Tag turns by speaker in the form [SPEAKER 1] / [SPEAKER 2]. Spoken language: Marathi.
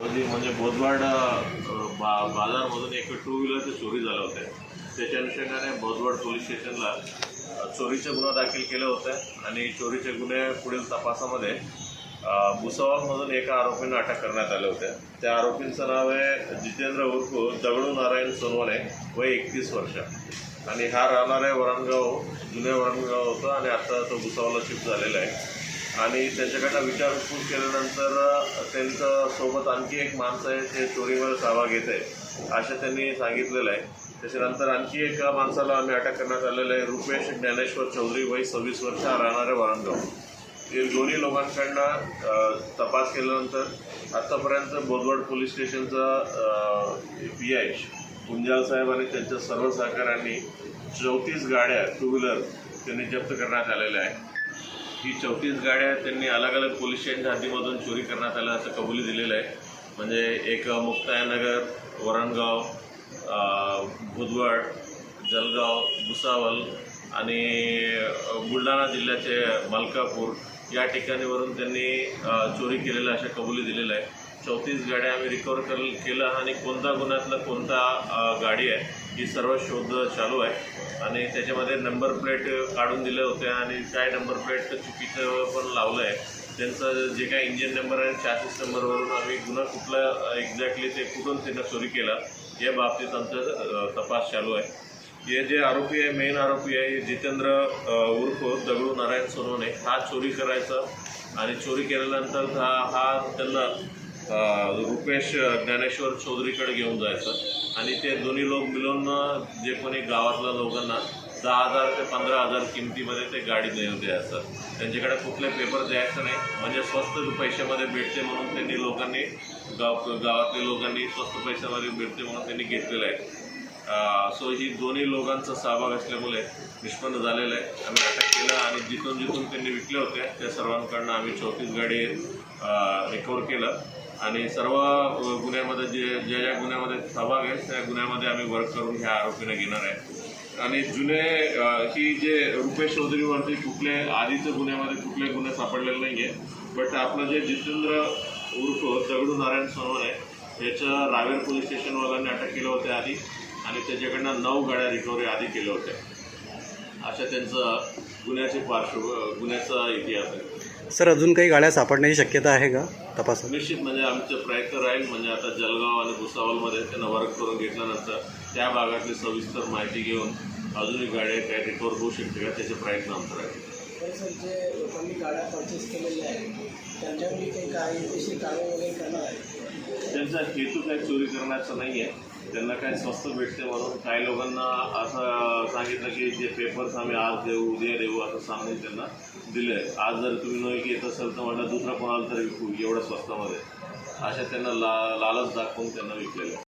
[SPEAKER 1] म्हणजे, म्हणजे बोधवाड बा बाजारमधून एक टू व्हीलरची चोरी झाल्या होत्या त्याच्या अनुषंगाने बोधवाड पोलीस स्टेशनला अ, चोरीचे गुन्हा दाखल केला होता आणि चोरीचे गुन्हे पुढील तपासामध्ये भुसावळमधून एका आरोपींना अटक करण्यात आले होते. त्या आरोपींचं नाव आहे जितेंद्र उर्फ दगडू नारायण सोनवणे वय एकतीस वर्ष. आणि हा राहणार आहे वरणगाव जुने वरणगाव होतं आणि आता तो भुसावळला शिफ्ट झालेला आहे. आणि त्यांच्याकडनं विचारपूस केल्यानंतर त्यांचं सोबत आणखी एक माणसं आहे ते चोरीमध्ये सहभाग घेत आहे असं त्यांनी सांगितलेलं आहे. त्याच्यानंतर आणखी एका माणसाला आम्ही अटक करण्यात आलेलं आहे रुपेश ज्ञानेश्वर चौधरी वय सव्वीस वर्ष राहणारे वरणगाव. हे दोन्ही लोकांकडनं तपास केल्यानंतर आत्तापर्यंत बोदवड पोलीस स्टेशनचा पी आय कुंजाल साहेब आणि त्यांच्या सर्व सहकाऱ्यांनी चौतीस गाड्या टू व्हीलर त्यांनी जप्त करण्यात आलेल्या आहे ही चौतीस गाड्या त्यांनी अलग अलग पोलीस स्टेशनच्या हद्दीमधून चोरी करण्यात आल्या असं कबुली दिलेलं आहे. म्हणजे एक मुक्तायनगर वरणगाव अ, जलगाव भुसावल आणि बुलढाणा जिल्ह्याचे मलकापूर या ठिकाणीवरून त्यांनी चोरी केलेल्या अशा कबुली दिलेल्या आहे चौतीस गाड्या आम्ही रिकवर कर केलं आणि कोणता गुन्ह्यातलं कोणता गाडी आहे ही सर्व शोध चालू आहे. आणि त्याच्यामध्ये नंबर प्लेट काढून दिले होते आणि काय नंबर प्लेट चुकीचं पण लावलं आहे. त्यांचं जे काही इंजिन नंबर आहे चार्जेस नंबरवरून आम्ही गुन्हा कुठला एक्झॅक्टली ते कुठून त्यांना चोरी केला या बाबतीत आमचा तपास चालू आहे. हे जे आरोपी आहे मेन आरोपी आहे जितेंद्र उर्फ दगडू नारायण सोनवणे हा चोरी करायचा आणि चोरी केल्यानंतर हा हा त्यांना रुपेश ज्ञानेश्वर चौधरीकडे घेऊन जायचं. आणि ते दोन्ही लोक मिळून जे कोणी गावातल्या लोकांना दहा हजार ते पंधरा हजार किमतीमध्ये ते गाडी देऊन द्यायचं. त्यांच्याकडे कुठले पेपर द्यायचं नाही. म्हणजे स्वस्त पैशामध्ये भेटते म्हणून त्यांनी लोकांनी गाव गावातल्या लोकांनी स्वस्त पैशामध्ये भेटते म्हणून त्यांनी घेतलेलं आहे. सो ही दोन्ही लोकांचा सहभाग असल्यामुळे निष्पन्न झालेलं आहे. आम्ही अटक केलं आणि जिथून जिथून त्यांनी विकले होते त्या सर्वांकडनं आम्ही चौतीस गाडी रिकवर केलं. आणि सर्व गुन्ह्यामध्ये जे ज्या ज्या गुन्ह्यामध्ये सहभाग आहे त्या गुन्ह्यामध्ये आम्ही वर्क करून ह्या आरोपींना घेणार आहे. आणि जुने ही जे रुपेश चौधरीवरती कुठले आधीच्या गुन्ह्यामध्ये कुठले गुन्हे सापडलेले नाही आहे बट आपलं जे जितेंद्र उर्फ दगडू नारायण सोनवणे याचं रावेर पोलीस स्टेशनवाल्यांनी अटक केलं होतं आधी. आणि त्याच्याकडनं नऊ गाड्या रिकव्हरी आधी केल्या होत्या. अशा त्यांचं गुन्ह्याची पार्श्व गुन्ह्याचा इतिहास आहे.
[SPEAKER 2] सर अजून काही गाड्या सापडण्याची शक्यता आहे का? तपासात
[SPEAKER 1] निश्चित म्हणजे आमचे प्रयत्न राहील म्हणजे आता जळगाव आणि भुसावलमध्ये त्यांना वर्क करून घेतल्यानंतर त्या भागातली सविस्तर माहिती घेऊन अजूनही गाड्या काय रिकवर होऊ शकते का त्याचे प्रयत्न आमचे राहील.
[SPEAKER 3] सर जे लोकांनी गाड्या परचेस केलेल्या आहेत त्यांच्यावर काही कायदेशीर कारवाई वगैरे करणार आहे
[SPEAKER 1] त्यांचा हेतू काही चोरी करण्याचा नाही आहे त्यांना काय स्वस्त भेटते म्हणून काही लोकांना असं सांगितलं की जे पेपर्स आम्ही आज देऊ उद्या देऊ असं सांगून त्यांना दिलं आहे आज जर तुम्ही न घेत असेल तर म्हटलं दुसरा कोणाला तरी विकू एवढ्या स्वस्तामध्ये. अशा त्यांना ला लालच दाखवून त्यांना विकलेलं आहे.